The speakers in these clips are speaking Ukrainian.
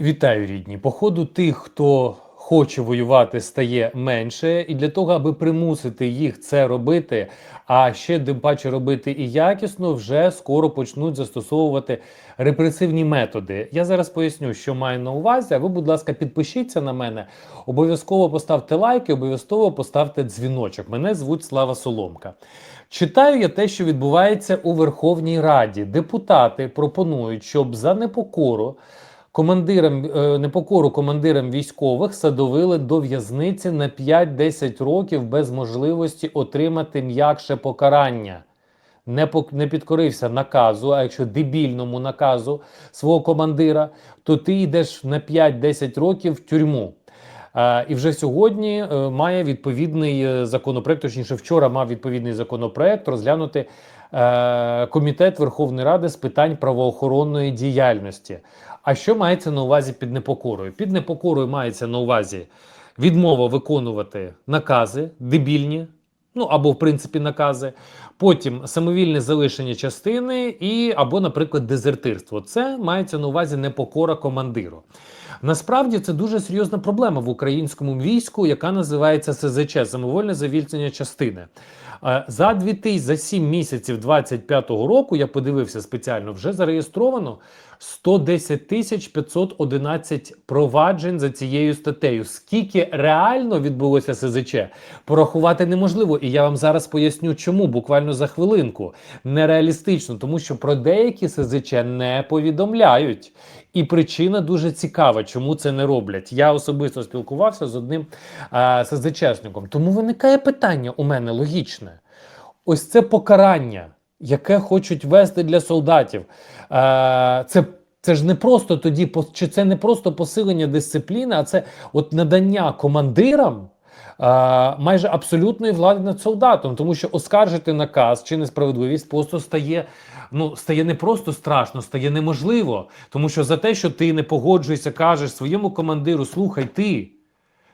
Вітаю, рідні. По ходу тих, хто хоче воювати, стає менше, і для того, аби примусити їх це робити, а ще тим паче робити і якісно, вже скоро почнуть застосовувати репресивні методи. Я зараз поясню, що маю на увазі. А ви, будь ласка, підпишіться на мене. Обов'язково поставте лайки, обов'язково поставте дзвіночок. Мене звуть Слава Соломка. Читаю я те, що відбувається у Верховній Раді. Депутати пропонують, щоб за непокору командирам е, непокору командирам військових садовили до в'язниці на 5-10 років без можливості отримати м'якше покарання. Не не підкорився наказу, а якщо дебільному наказу свого командира, то ти йдеш на 5-10 років в тюрму. Е, І вже сьогодні е, має відповідний законопроект, точніше, вчора мав відповідний законопроект розглянути Комітет Верховної Ради з питань правоохоронної діяльності. А що мається на увазі під непокорою? Під непокорою мається на увазі відмова виконувати накази, дебільні, ну або в принципі накази. Потім самовільне залишення частини і або, наприклад, дезертирство. Це мається на увазі непокора командиру. Насправді це дуже серйозна проблема в українському війську, яка називається СЗЧ самовольне завільнення частини. Е, За 2000, за 7 місяців 25-го року я подивився спеціально, вже зареєстровано 110 тисяч 511 проваджень за цією статтею. Скільки реально відбулося СЗЧ, порахувати неможливо. І я вам зараз поясню, чому буквально за хвилинку. Нереалістично, тому що про деякі СЗЧ не повідомляють. І причина дуже цікава, чому це не роблять. Я особисто спілкувався з одним а, СЗЧшником. Тому виникає питання у мене логічне. Ось це покарання, яке хочуть вести для солдатів. Е, це, це ж не просто тоді, чи це не просто посилення дисципліни, а це от надання командирам. е, Майже абсолютної влади над солдатом, тому що оскаржити наказ чи несправедливість просто стає ну стає не просто страшно, стає неможливо. Тому що за те, що ти не погоджуєшся, кажеш своєму командиру: слухай, ти,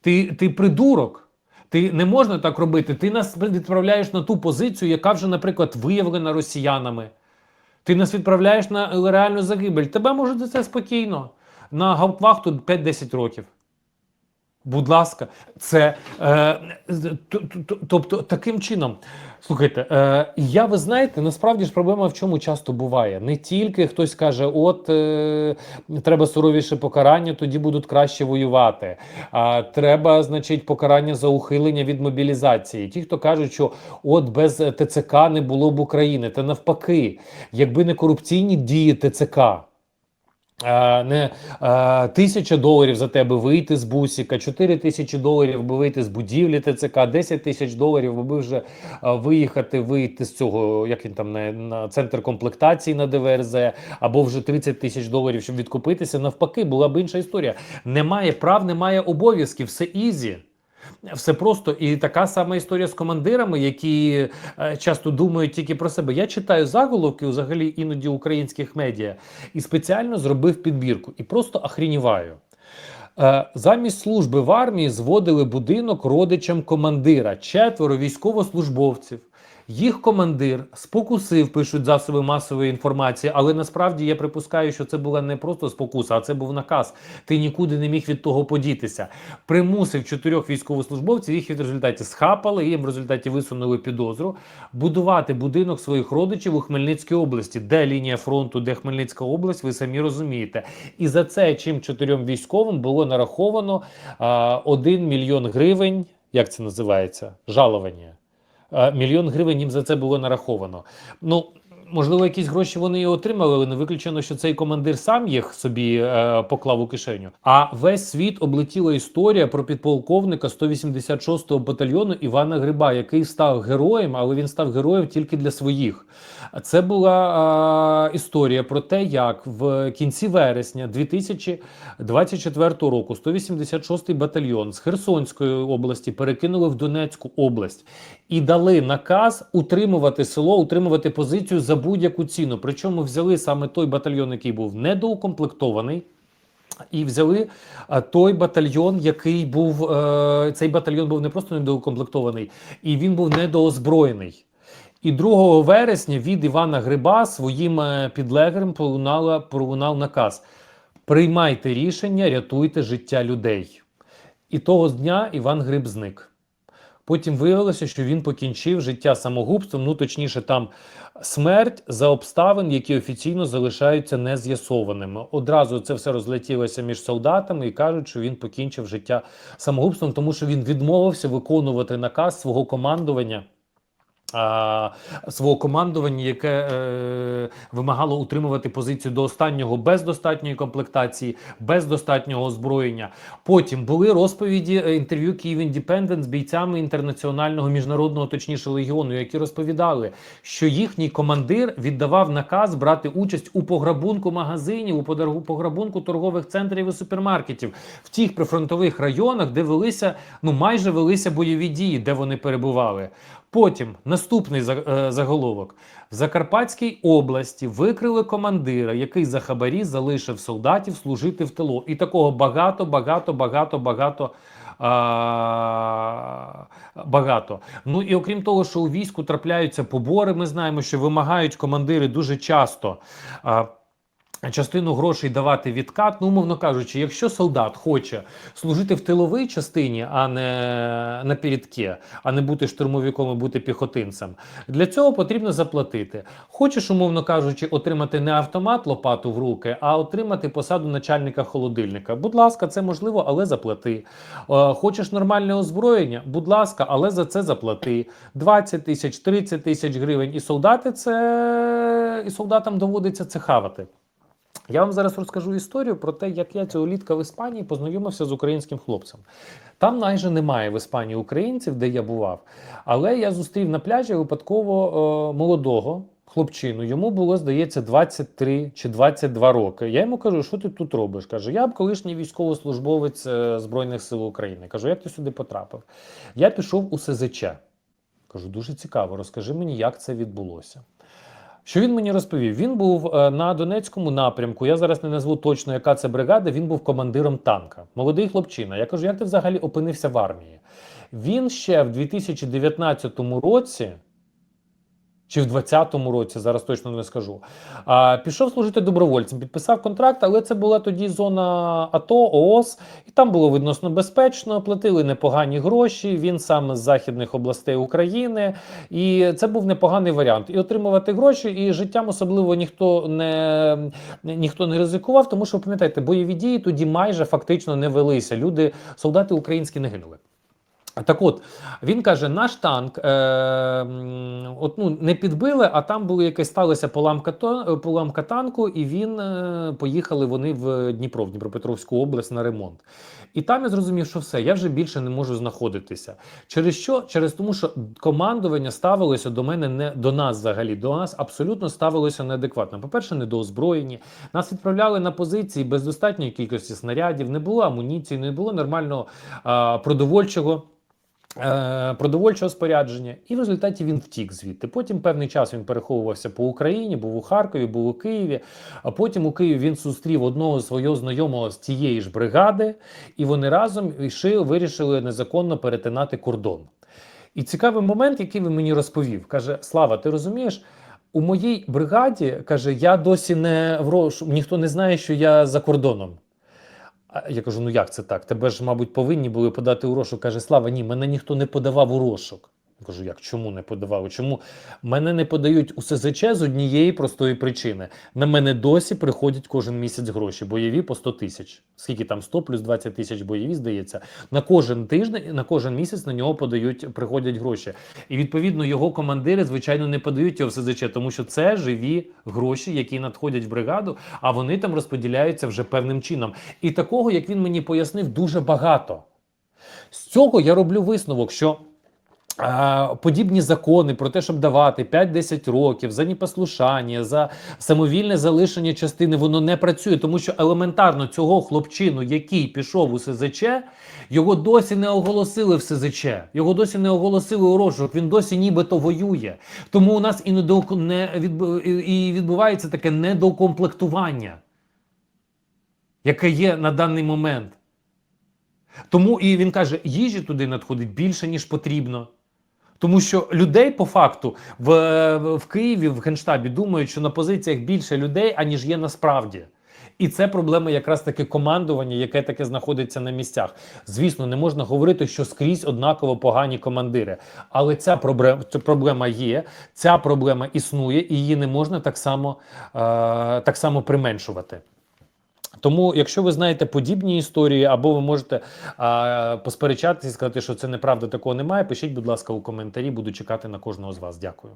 ти, ти придурок. Ти не можна так робити. Ти нас відправляєш на ту позицію, яка вже, наприклад, виявлена росіянами. Ти нас відправляєш на реальну загибель. Тебе можуть за це спокійно. На гауптвахту 5-10 років. Будь ласка, це е, тобто таким чином. Слухайте, е, я ви знаєте, насправді ж проблема в чому часто буває. Не тільки хтось каже, от е, треба суровіше покарання, тоді будуть краще воювати. А треба, значить, покарання за ухилення від мобілізації. Ті, хто кажуть, що от без ТЦК не було б України, та навпаки, якби не корупційні дії ТЦК. Е, Не е, тисяча доларів за тебе вийти з бусіка, 4 тисячі доларів би вийти з будівлі ТЦК, 10 тисяч доларів би вже е, виїхати, вийти з цього, як він там на, на центр комплектації на ДВРЗ, або вже 30 тисяч доларів, щоб відкупитися. Навпаки, була б інша історія. Немає прав, немає обов'язків, все ізі. Все просто і така сама історія з командирами, які е, часто думають тільки про себе. Я читаю заголовки взагалі іноді українських медіа і спеціально зробив підбірку і просто охрініваю. Е, Замість служби в армії зводили будинок родичам командира, четверо військовослужбовців. Їх командир спокусив, пишуть засоби масової інформації, але насправді я припускаю, що це була не просто спокуса, а це був наказ. Ти нікуди не міг від того подітися. Примусив чотирьох військовослужбовців, їх в результаті схапали, їм в результаті висунули підозру будувати будинок своїх родичів у Хмельницькій області. Де лінія фронту, де Хмельницька область, ви самі розумієте. І за це чим чотирьом військовим було нараховано 1 мільйон гривень. Як це називається? Жалування. Е, Мільйон гривень їм за це було нараховано. Ну, можливо, якісь гроші вони і отримали, але не виключено, що цей командир сам їх собі е, поклав у кишеню. А весь світ облетіла історія про підполковника 186-го батальйону Івана Гриба, який став героєм, але він став героєм тільки для своїх. Це була е, історія про те, як в кінці вересня 2024 року 186-й батальйон з Херсонської області перекинули в Донецьку область і дали наказ утримувати село, утримувати позицію за будь-яку ціну. Причому взяли саме той батальйон, який був недоукомплектований. І взяли той батальйон, який був е, цей батальйон був не просто недоукомплектований, і він був недоозброєний. І 2 вересня від Івана Гриба своїм е, підлеглим пролунала пролунав наказ Приймайте рішення, рятуйте життя людей. І того дня Іван Гриб зник. Потім виявилося, що він покінчив життя самогубством, ну точніше, там смерть за обставин, які офіційно залишаються нез'ясованими. Одразу це все розлетілося між солдатами і кажуть, що він покінчив життя самогубством, тому що він відмовився виконувати наказ свого командування. Свого командування, яке е, вимагало утримувати позицію до останнього без достатньої комплектації, без достатнього озброєння. Потім були розповіді е, інтерв'ю Київ Індіпендент з бійцями інтернаціонального міжнародного, точніше легіону, які розповідали, що їхній командир віддавав наказ брати участь у пограбунку магазинів, у пограбунку торгових центрів і супермаркетів в тих прифронтових районах, де велися ну майже велися бойові дії, де вони перебували. Потім наступний е, заголовок: в Закарпатській області викрили командира, який за хабарі залишив солдатів служити в тилу. І такого багато, багато, багато, багато. А, багато. Ну і окрім того, що у війську трапляються побори, ми знаємо, що вимагають командири дуже часто. А, Частину грошей давати відкат, ну, умовно кажучи, якщо солдат хоче служити в тиловій частині, а не на передке, а не бути штурмовиком і бути піхотинцем, для цього потрібно заплатити. Хочеш, умовно кажучи, отримати не автомат лопату в руки, а отримати посаду начальника холодильника. Будь ласка, це можливо, але заплати. Е, Хочеш нормальне озброєння? Будь ласка, але за це заплати. 20 тисяч, 30 тисяч гривень. І солдати це і солдатам доводиться це хавати. Я вам зараз розкажу історію про те, як я цього літка в Іспанії познайомився з українським хлопцем. Там майже немає в Іспанії українців, де я бував. Але я зустрів на пляжі випадково е, молодого хлопчину. Йому було, здається, 23 чи 22 роки. Я йому кажу, що ти тут робиш? Каже, я колишній військовослужбовець е, Збройних сил України. Кажу, як ти сюди потрапив? Я пішов у СЗЧ. Кажу, дуже цікаво, розкажи мені, як це відбулося. Що він мені розповів? Він був е, на Донецькому напрямку. Я зараз не назву точно, яка це бригада. Він був командиром танка. Молодий хлопчина. Я кажу, як ти взагалі опинився в армії? Він ще в 2019 році. Чи в 20-му році, зараз точно не скажу. А, пішов служити добровольцем, підписав контракт, але це була тоді зона АТО, ООС, і там було відносно безпечно, платили непогані гроші. Він сам з західних областей України, і це був непоганий варіант. І отримувати гроші, і життям особливо ніхто не ніхто не ризикував, тому що пам'ятаєте, бойові дії тоді майже фактично не велися. Люди, солдати українські не гинули. Так от, він каже, наш танк е, от, ну, не підбили, а там була якась сталася поламка, поламка танку, і він е, поїхали вони в Дніпро, в Дніпропетровську область на ремонт. І там я зрозумів, що все, я вже більше не можу знаходитися. Через що? Через тому, що командування ставилося до мене не до нас взагалі, до нас абсолютно ставилося неадекватно. По-перше, недоозброєні. Нас відправляли на позиції без достатньої кількості снарядів, не було амуніції, не було нормального а, продовольчого. Е, Продовольчого спорядження, і в результаті він втік звідти. Потім певний час він переховувався по Україні, був у Харкові, був у Києві. А потім у Києві він зустрів одного свого знайомого з тієї ж бригади, і вони разом йшли, вирішили незаконно перетинати кордон. І цікавий момент, який він мені розповів, каже: Слава, ти розумієш? У моїй бригаді каже, я досі не в рош... ніхто не знає, що я за кордоном. А я кажу: ну як це так? Тебе ж, мабуть, повинні були подати у розшук. Каже, Слава, ні, мене ніхто не подавав у розшук. Кажу, як чому не подавали? Чому мене не подають у СЗЧ з однієї простої причини? На мене досі приходять кожен місяць гроші, бойові по 100 тисяч. Скільки там 100 плюс 20 тисяч бойові, здається. На кожен тиждень, на кожен місяць на нього подають, приходять гроші. І відповідно його командири, звичайно, не подають його в СЗЧ, тому що це живі гроші, які надходять в бригаду, а вони там розподіляються вже певним чином. І такого, як він мені пояснив, дуже багато. З цього я роблю висновок, що. Подібні закони про те, щоб давати 5-10 років за непослушання, за самовільне залишення частини, воно не працює, тому що елементарно цього хлопчину, який пішов у СЗЧ, його досі не оголосили в СЗЧ, його досі не оголосили у розшук, він досі нібито воює. Тому у нас і, не і відбувається таке недокомплектування, яке є на даний момент. Тому і він каже, їжі туди надходить більше, ніж потрібно. Тому що людей по факту в, в Києві, в Генштабі думають, що на позиціях більше людей, аніж є насправді. І це проблема якраз таки командування, яке таке знаходиться на місцях. Звісно, не можна говорити, що скрізь однаково погані командири. Але ця проблема, є, ця проблема існує, і її не можна так само, е, так само применшувати. Тому, якщо ви знаєте подібні історії, або ви можете а, посперечатися і сказати, що це неправда, такого немає, пишіть, будь ласка, у коментарі. Буду чекати на кожного з вас. Дякую.